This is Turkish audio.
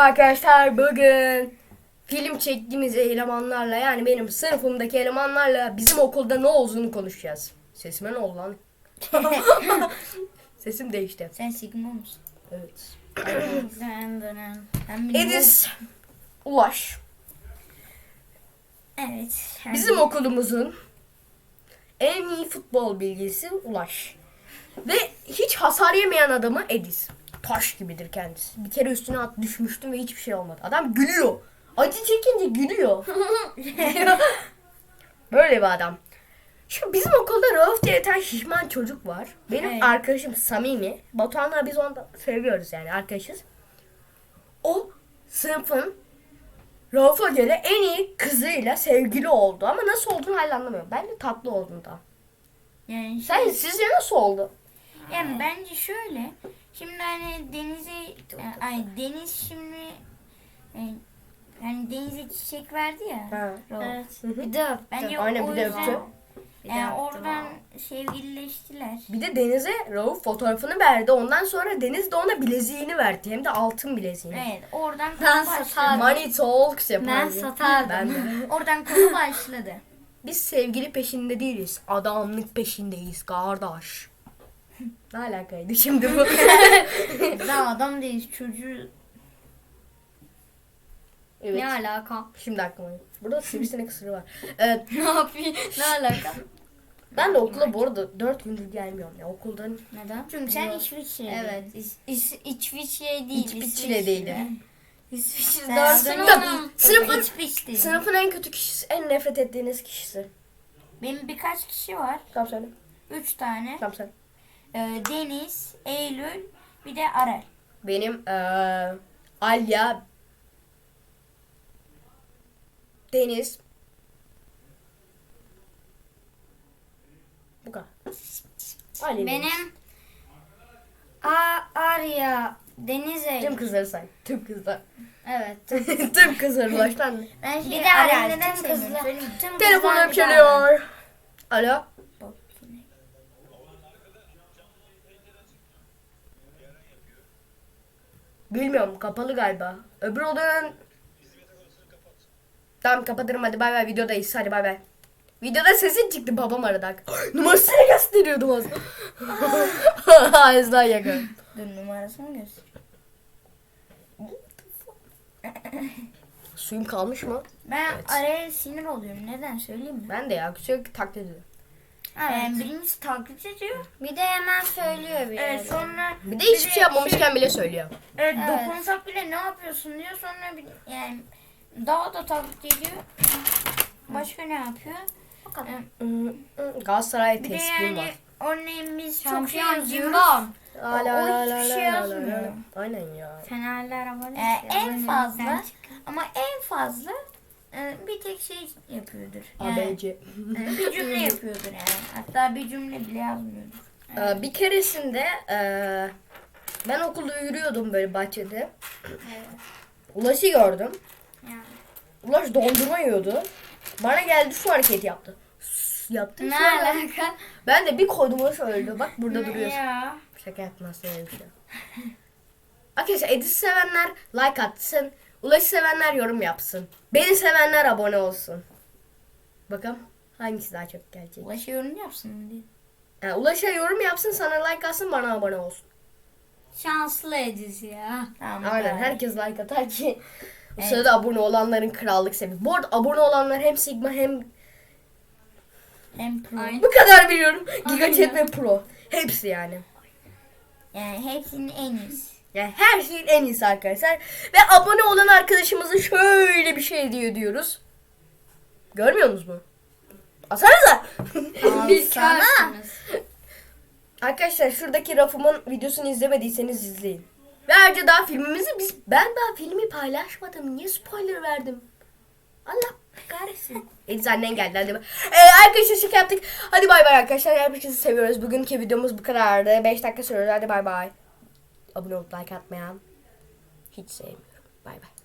Merhaba arkadaşlar. Bugün film çektiğimiz elemanlarla yani benim sınıfımdaki elemanlarla bizim okulda ne olduğunu konuşacağız. Sesime ne oldu lan? Sesim değişti. Sen Sigma musun? Evet. ben dönem. Ben bilmiyorum. Edis Ulaş. Evet. Bizim okulumuzun en iyi futbol bilgisi Ulaş. Ve hiç hasar yemeyen adamı Edis. Taş gibidir kendisi. Bir kere üstüne at düşmüştüm ve hiçbir şey olmadı. Adam gülüyor. Acı çekince gülüyor. Böyle bir adam. Şimdi bizim okulda Rauf diye bir tane şişman çocuk var. Benim Evet. arkadaşım Samimi. Batuhan'la biz onu seviyoruz yani arkadaşız. O sınıfın Rauf'a göre en iyi kızıyla sevgili oldu ama nasıl olduğunu hala anlamıyorum. Bence tatlı olduğunu da. Yani, Sen sizce nasıl oldu? Yani bence şöyle. Şimdi hani denize ay deniz şimdi e, hani denize çiçek verdi ya. Ha. Hı. Bir de öptü. Bence Aynen, o bir de yüzden öptü. yani oradan sevgilileştiler. Bir de Deniz'e Rauf fotoğrafını verdi. Ondan sonra Deniz de ona bileziğini verdi. Hem de altın bileziğini. Evet oradan Ben konu başladı. satardım. Money talks yapardı. Ben satardım. Ben de. Oradan konu başladı. Biz sevgili peşinde değiliz. Adamlık peşindeyiz kardeş. Ne alakaydı şimdi bu? Daha adam değil çocuğu. evet. Ne alaka? Şimdi aklıma geldi. Burada sivrisinek ısırığı var. Evet, ne yapayım? Ne alaka? ben de okula bu arada 4 gündür gelmiyorum ya. Okuldan Neden? Çünkü sen İsviçre'de. Evet. İs, İs, İsviçre değil. hiç biçile değilim. İsviçre. Dersin. Sınıfın, İsviçre değil. sınıfın en kötü kişisi, en nefret ettiğiniz kişisi. Benim birkaç kişi var. Tamam söyle. Üç tane. Tamam söyle. Ee, Deniz, Eylül, bir de Arel. Benim eee Alya Deniz Bu kadar. Alya Deniz. Benim A Arya Denize. Tüm kızları say. Tüm kızlar. Evet. Tüm kızları baştan. Ben Bir de Arel tüm sevmiyorum? kızlar. Telefonum çalıyor. Alo. Bak yine. Bilmiyorum kapalı galiba. Öbür odanın Tamam kapatırım hadi bay bay videodayız hadi bay bay. Videoda sesin çıktı babam aradı. Numarasını gösteriyordum az. Ağızdan yakın. Dur numarasını göster. Suyum kalmış mı? Ben Evet. Arel'e sinir oluyorum. Neden söyleyeyim mi? Ben de ya sürekli taklit ediyorum. Ee, birincisi taklit ediyor. Bir de hemen söylüyor bir Evet, sonra Bir de hiçbir şey yapmamışken bile söylüyor. evet, Evet. dokunsak bile ne yapıyorsun diyor. Sonra bir, yani daha da taklit ediyor. Başka ne yapıyor? O kadar. Ee, Galatasaray Bir de teslim yani var. örneğin biz çok şey Şampiyon yazıyoruz. Zimbam. La o la la hiçbir şey yazmıyor. Aynen ya. Fenerler abone. Ee, en fazla ama en fazla e, bir tek şey yapıyordur. Yani, ABC. e, bir cümle yapıyordur yani. Hatta bir cümle bile yazmıyordur. Ee, bir keresinde eee, ben okulda yürüyordum böyle bahçede. Ulaş'ı gördüm. Yani. Ulaş dondurma yiyordu. Bana geldi şu hareket yaptı. Sus yaptı. Ne sonra alaka? Ben de bir koydum Ulaş öldü. Bak burada duruyorsun. Ya. Şaka yapmaz öyle bir şey. Arkadaşlar Edis sevenler like atsın. Ulaş'ı sevenler yorum yapsın. Beni sevenler abone olsun. Bakalım hangisi daha çok gelecek. Ulaşı yorum yapsın diye. Yani Ulaş'a yorum yapsın sana like atsın bana abone olsun. Şanslı Ediz ya. Tamam. Aynen bari. herkes like atar ki bu Evet. sırada abone olanların krallık sebebi. Bu arada abone olanlar hem Sigma hem Hem pro. Aynen. bu kadar biliyorum. Giga. Chat ve Pro. Hepsi yani. Yani hepsinin en iyisi. Yani her şeyin en iyisi arkadaşlar. Ve abone olan arkadaşımıza şöyle bir şey diyor diyoruz. Görmüyor musunuz mu? Asanıza. Alsarsınız. arkadaşlar şuradaki rafımın videosunu izlemediyseniz izleyin. Ve ayrıca daha filmimizi biz ben daha filmi paylaşmadım. Niye spoiler verdim? Allah kahretsin. Ediz annen geldi hadi. Ee, arkadaşlar şaka yaptık. Hadi bay bay arkadaşlar. Herkesi seviyoruz. Bugünkü videomuz bu kadardı. 5 dakika sürüyor. Hadi bay bay. Abone olup like atmayan hiç sevmiyorum. Bay bay.